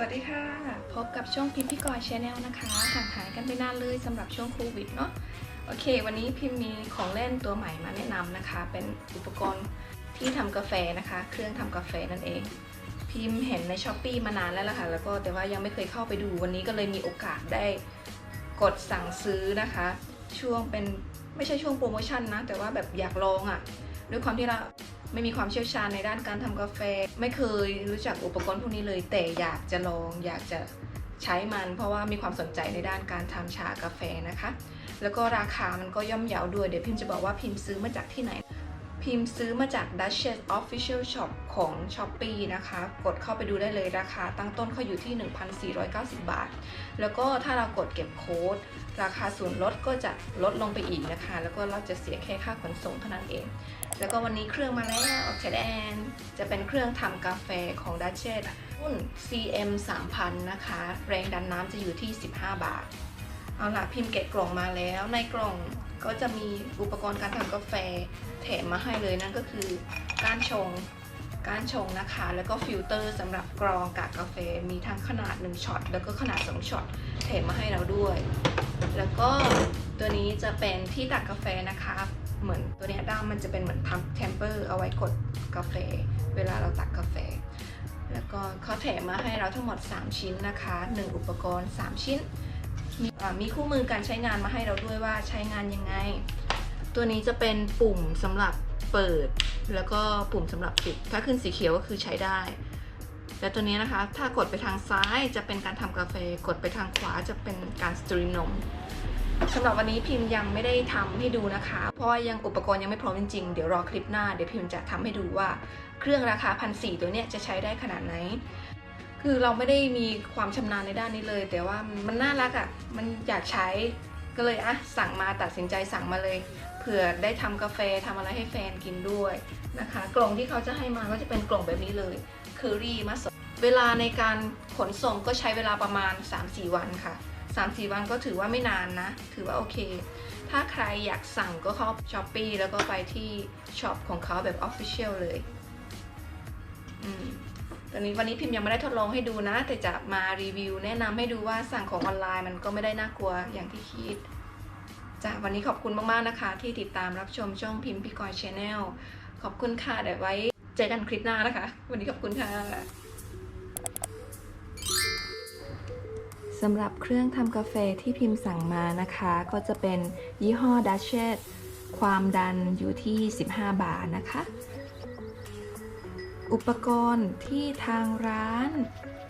สวัสดีค่ะ พบกับช่วงพิมพ์พี่กอยชาแนลนะคะห่างหายกันไปนานเลยสำหรับช่วงโควิดเนาะโอเค วันนี้พิมพ์มีของเล่นตัวใหม่มาแนะนำนะคะ เป็นอุปกรณ์ที่ทำกาแฟนะคะ เครื่องทำกาแฟนั่นเอง พิมพ์เห็นในช้อปปีมานานแล้วล่ะค่ะ แล้วก็แต่ว่ายังไม่เคยเข้าไปดูวันนี้ก็เลยมีโอกาสได้กดสั่งซื้อนะคะ ช่วงเป็นไม่ใช่ช่วงโปรโมชั่นนะ แต่ว่าแบบอยากลองอะ่ะด้วยความที่เรา ไม่มีความเชี่ยวชาญในด้านการทำกาแฟ ไม่เคยรู้จักอุปกรณ์พวกนี้เลย แต่อยากจะลองอยากจะใช้มัน เพราะว่ามีความสนใจในด้านการทำชากาแฟนะคะ แล้วก็ราคามันก็ย่อมเยาด้วย เดี๋ยวพิมพ์จะบอกว่าพิมพ์ซื้อมาจากที่ไหน พิมพ์ซื้อมาจาก Duchess Official Shop ของ s h o p e e นะคะ กดเข้าไปดูได้เลยราคาตั้งต้นเขาอยู่ที่ 1,490 บาท แล้วก็ถ้าเรากดเก็บโค้ดราคาส่วนลดก็จะลดลงไปอีกนะคะ แล้วก็เราจะเสียแค่ค่าขนส่งเท่านั้นเอง แล้วก็วันนี้เครื่องมาแล้วออกจากแอนจะเป็นเครื่องทำกาแฟของ Duchess รุ่น CM 3000 นะคะ แรงดันน้ำจะอยู่ที่ 15 บาท เอาล่ะพิมพ์เกะกล่องมาแล้ว ในกล่องก็จะมีอุปกรณ์การทำกาแฟแถมมาให้เลยนั่นก็คือก้ารชงก้ารชงนะคะ แล้วก็ฟิลเตอร์สำหรับกรองกากกาแฟมีทั้งขนาด 1ช็อตแล้วก็ขนาด 2ช็อตแถมมาให้เราด้วย แล้วก็ตัวนี้จะเป็นที่ตักกาแฟนะคะ เหมือนตัวนี้ด้ามมันจะเป็นเหมือนทำเทมเปอร์เอาไว้กดกาแฟ เวลาเราตักกาแฟ แล้วก็เขาแถมมาให้เราทั้งหมด 3 ชิ้นนะคะ 1 อุปกรณ์ 3 ชิ้น มีมีคู่มือการใช้งานมาให้เราด้วยว่าใช้งานยังไง ตัวนี้จะเป็นปุ่มสำหรับเปิด แล้วก็ปุ่มสำหรับปิด ถ้าขึ้นสีเขียวก็คือใช้ได้และตัวนี้นะคะ ถ้ากดไปทางซ้ายจะเป็นการทำกาแฟ กดไปทางขวาจะเป็นการสตรีมนม สำหรับวันนี้พิมพ์ยังไม่ได้ทำให้ดูนะคะ เพราะว่ายังอุปกรณ์ยังไม่พร้อมจริงๆ เดี๋ยวรอคลิปหน้าเดี๋ยวพิมพ์จะทำให้ดูว่าเครื่องราคาพันสตัวเนี้ยจะใช้ได้ขนาดไหน คือเราไม่ได้มีความชำนาญในด้านนี้เลย แต่ว่ามันน่ารักอะ่ะมันอยากใช้ก็เลยอะสั่งมาตัดสินใจสั่งมาเลยเผื่อได้ทำกาแฟทำอะไรให้แฟนกินด้วยนะคะ กล่องที่เขาจะให้มาก็จะเป็นกล่องแบบนี้เลยคือรีมาสเวลาในการขนส่งก็ใช้เวลาประมาณ 3-4 วันค่ะ 3-4 วันก็ถือว่าไม่นานนะ ถือว่าโอเค ถ้าใครอยากสั่งก็เข้าช้อปปีแล้วก็ไปที่ช็อปของเขาแบบ Official เลยอืมตอนนี้วันนี้พิมพ์ยังไม่ได้ทดลองให้ดูนะ แต่จะมารีวิวแนะนำให้ดูว่าสั่งของออนไลน์มันก็ไม่ได้น่ากลัวอย่างที่คิดจ้ะวันนี้ขอบคุณมาก ๆ นะคะ ที่ติดตามรับชมช่องพิมพ์พี่กอยชาแนลขอบคุณค่ะเดี๋ยวไว้เจอกันคลิปหน้านะคะ วันนี้ขอบคุณค่ะ สำหรับเครื่องทำกาแฟที่พิมพ์สั่งมานะคะ ก็จะเป็นยี่ห้อ d u c h e s ความดันอยู่ที่ 15 บาทนะคะ อุปกรณ์ที่ทางร้าน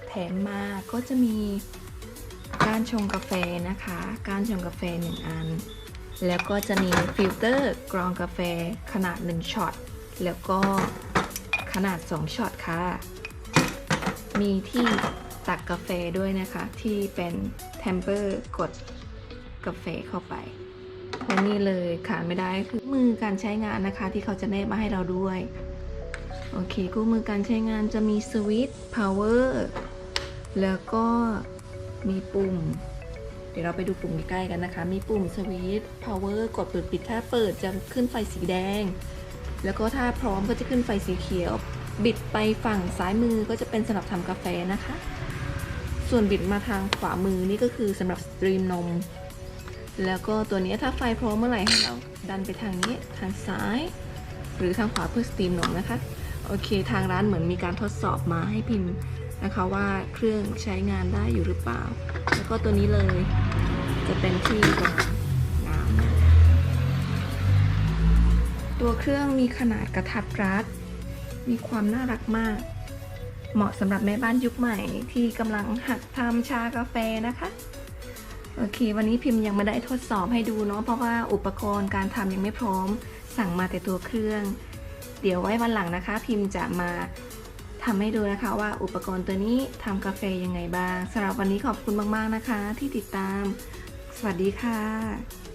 แถมมาก็จะมีการชงกาแฟนะคะ การชงกาแฟ 1 อัน แล้วก็จะมีฟิลเตอร์กรองกาแฟขนาด 1ช็อต แล้วก็ขนาด 2ช็อตค่ะ มีที่ ตักกาแฟด้วยนะคะ ที่เป็นเทมเปอร์กดกาแฟเข้าไปและนี่เลยขาดไม่ได้คือมือการใช้งานนะคะ ที่เขาจะแนบมาให้เราด้วย โอเคคู่มือการใช้งานจะมีสวิตช์ power แล้วก็มีปุ่ม เดี๋ยวเราไปดูปุ่มใกล้ๆกันนะคะ มีปุ่มสวิตช์ power กดเปิดปิดถ้าเปิดจะขึ้นไฟสีแดง แล้วก็ถ้าพร้อมก็จะขึ้นไฟสีเขียว บิดไปฝั่งซ้ายมือก็จะเป็นสำหรับทำกาแฟนะคะ ส่วนบิดมาทางขวามือนี่ก็คือสำหรับสตรีมนม แล้วก็ตัวนี้ถ้าไฟพร้อมเมื่อไหร่ให้เราดันไปทางนี้ทางซ้าย หรือทางขวาเพื่อสตรีมนมนะคะ โอเค ทางร้านเหมือนมีการทดสอบมาให้พิมพ์นะคะว่าเครื่องใช้งานได้อยู่หรือเปล่า แล้วก็ตัวนี้เลยจะเป็นที่กรองน้ำตัวเครื่องมีขนาดกระทัดรัด มีความน่ารักมาก เหมาะสำหรับแม่บ้านยุคใหม่ที่กำลังหัดทำชากาแฟนะคะ โอเค วันนี้พิมพ์ยังไม่ได้ทดสอบให้ดูเนาะเพราะว่าอุปกรณ์การทำยังไม่พร้อม สั่งมาแต่ตัวเครื่อง เดี๋ยวไว้วันหลังนะคะ พิมพ์จะมาทำให้ดูนะคะว่าอุปกรณ์ตัวนี้ทำกาแฟยังไงบ้างสำหรับวันนี้ขอบคุณมากๆนะคะ ที่ติดตาม สวัสดีค่ะ